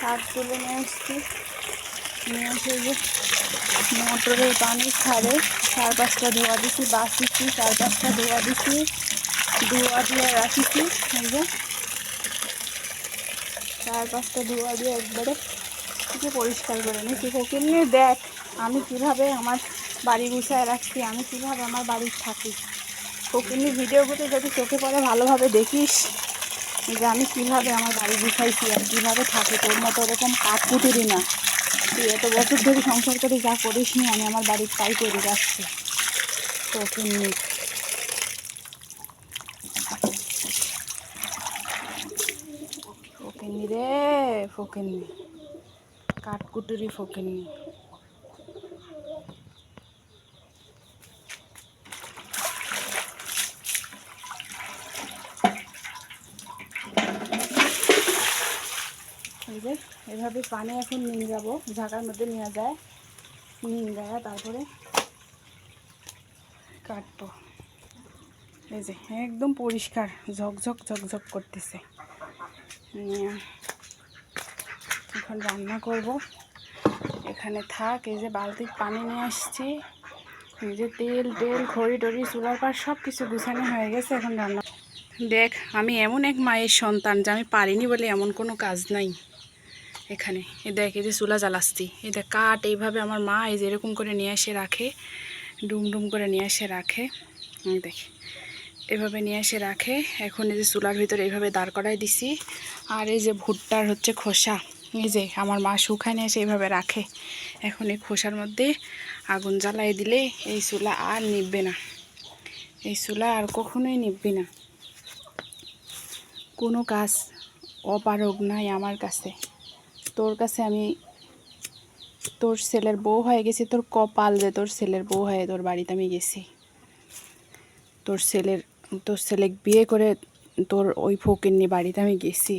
শাক তুলে নিয়ে এসছি নিয়ে এসে যে মোটরের পানি ছাড়ে। চার পাঁচটা ধোয়া দিছি বাসিছি চার পাঁচটা ধোয়া দিছি, ধোয়া দিয়ে রাখিছি যে। চার পাঁচটা ধোয়া দিয়ে একবারে কিছু পরিষ্কার করে নিয়েছি। নিয়ে দেখ, আমি কীভাবে আমার বাড়ি গুছায় রাখছি, আমি কীভাবে আমার বাড়ির থাকি। ফকিরনি ভিডিওগুলো যদি চোখে পড়ে ভালোভাবে দেখিস। যে আমি কীভাবে আমার বাড়ি গুছাইছি আর কীভাবে থাকি, তোর মতো ওরকম কাঠ কুটুরি না। তুই এত বছর ধরে সংসার করে যা করিস নি, আমি আমার বাড়ির তাই করে যাচ্ছি। ফকিরনি ফকিরনি রে ফকিরনি কাঠকুটুরি ফকিরনি এই যে, এভাবে পানি এখন নিয়ে যাব ঝাঁকার মধ্যে নিয়ে যায় নিয়ে যায় তারপরে কাটবো। এই যে, একদম পরিষ্কার, ঝকঝক ঝকঝক করতেছে। এখন রান্না করব। এখানে থাক, এই যে বালতির পানি নিয়ে আসছি। এই যে তেল, টেল, খড়ি টড়ি, চুলার পার সব কিছু গুছানো হয়ে গেছে এখন রান্না। দেখ, আমি এমন এক মায়ের সন্তান যে আমি পারিনি বলে এমন কোনো কাজ নাই। এখানে। এ দেখ, এই যে চুলা এই দেখ, কাঠ এইভাবে আমার মা এই যে এরকম করে নিয়ে এসে রাখে, ডুম ডুম করে নিয়ে এসে রাখে। দেখ, এভাবে নিয়ে এসে রাখে। এখন এই যে চুলার ভিতরে এইভাবে দাঁড় করাই দিছি। আর এই যে ভুট্টার হচ্ছে খোসা। এই যে আমার মা শুকায় নিয়ে এসে এইভাবে রাখে। এখন এই খোসার মধ্যে আগুন জ্বালাই দিলে এই চুলা আর নিববে না। এই চুলা আর কখনোই নিববে না। কোনো কাজ অপারগ নাই আমার কাছে। তোর কাছে আমি তোর ছেলের বউ হয়ে গেছি, তোর কপাল যে তোর ছেলের বউ হয়ে তোর বাড়িতে আমি গেছি। তোর ছেলের, তোর ছেলে বিয়ে করে তোর ওই ফকিরনি বাড়িতে আমি গেছি।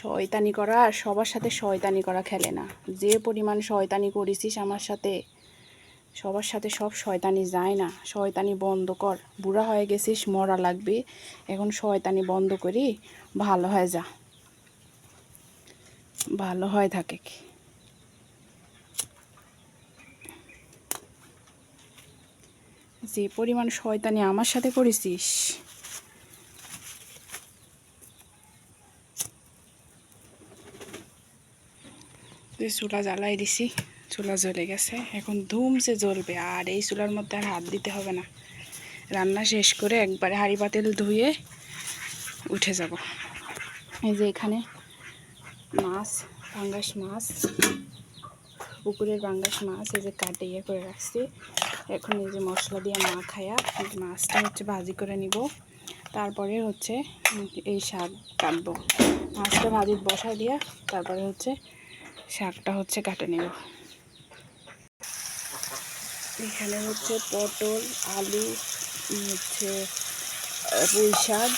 শয়তানি করা সবার সাথে শয়তানি করা খেলে না। যে পরিমাণ শয়তানি করেছিস আমার সাথে সবার সাথে সব শয়তানি যায় না। শয়তানি বন্ধ কর। বুড়া হয়ে গেছিস, মরা লাগবে। এখন শয়তানি বন্ধ করি, ভালো হয়ে যা। ভালো হয় থাকে যে পরিমাণ শয়তানি আমার সাথে করেছিস। চুলা জ্বালাই দিছি। চুলা জ্বলে গেছে। এখন ধুমসে জ্বলবে, আর এই চুলার মধ্যে আর হাত দিতে হবে না। রান্না শেষ করে একবারে হাঁড়ি পাতিল ধুয়ে উঠে যাব। এই যে এখানে মাছ, পাঙ্গাস মাছ, পুকুরের পাঙ্গাস মাছ এই যে কাটে ইয়ে করে রাখছি। এখন এই যে মশলা দিয়ে মা খায়া মাছটা হচ্ছে ভাজি করে নিব। তারপরে হচ্ছে এই শাক কাটবো। মাছটা ভাজি বসা দিয়া তারপরে হচ্ছে শাকটা হচ্ছে কাটে নেব। এখানে হচ্ছে পটল আলু হচ্ছে পুঁই শাক